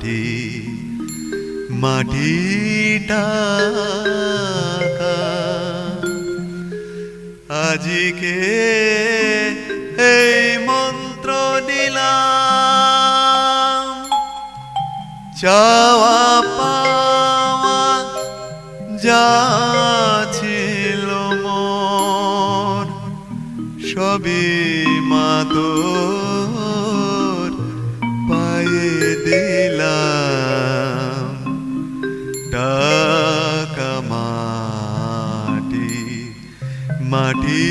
মাটি মাটি টাকা আজিকে এই মন্ত্র দিলাম, চাওয়া পাওয়া যা ছিল মোর, সবই মা তোর। পায়ে দিলাম টাকা মাটি মাটি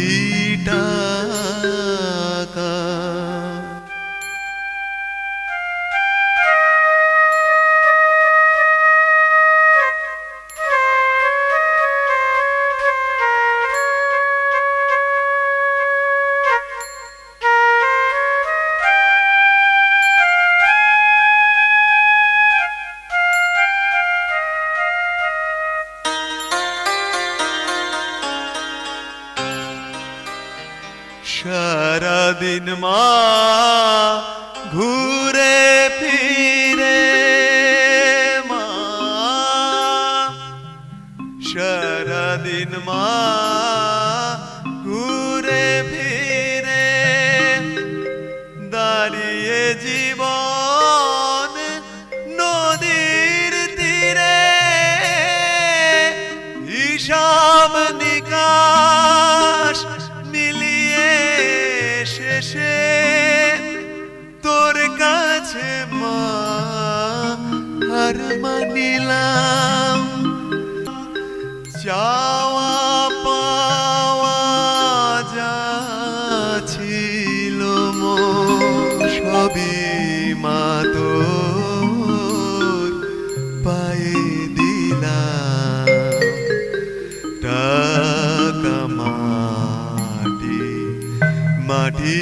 दिनमा भू হার মানিলাম চাওয়া পাওয়া ছিল মোর সবই মা তোর পায়ে দিলাম টাকা মাটি মাটি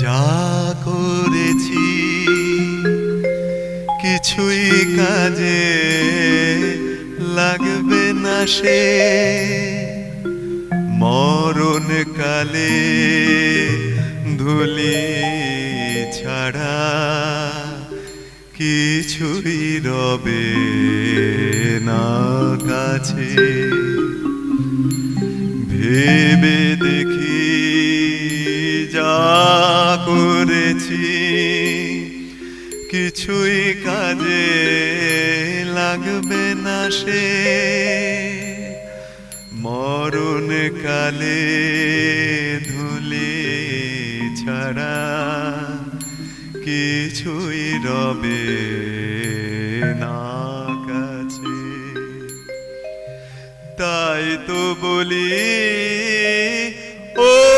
যা করেছি, কিছুই কাজে লাগবে না সে। মরণ কালে ধুলি ছাড়া কিছুই রবে না কাছে। ভেবে কিছুই কাজে লাগবে না সে। মরণ কালে ধুলি ছাড়া কিছুই রবে না কাছে। তাই তো বলি, ও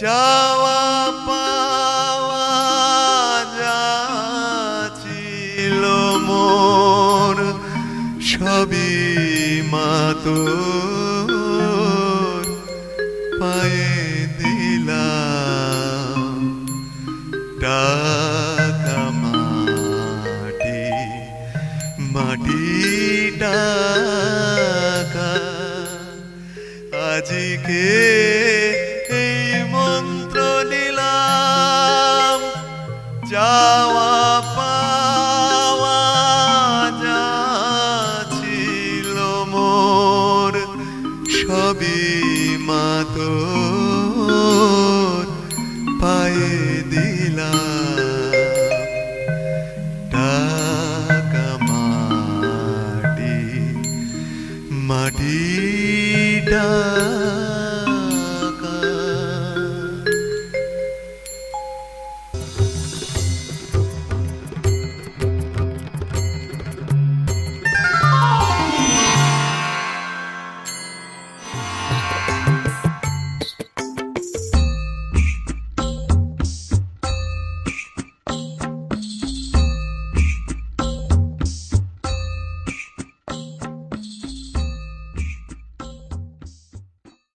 চাওয়া পাওয়া যা ছিল মোর সবই মা পায়ে দিলাম টাকা মাটি মাটি টাকা। আজকে সবই মাত পায়ে দিলা টাকা মাটি মাটিটা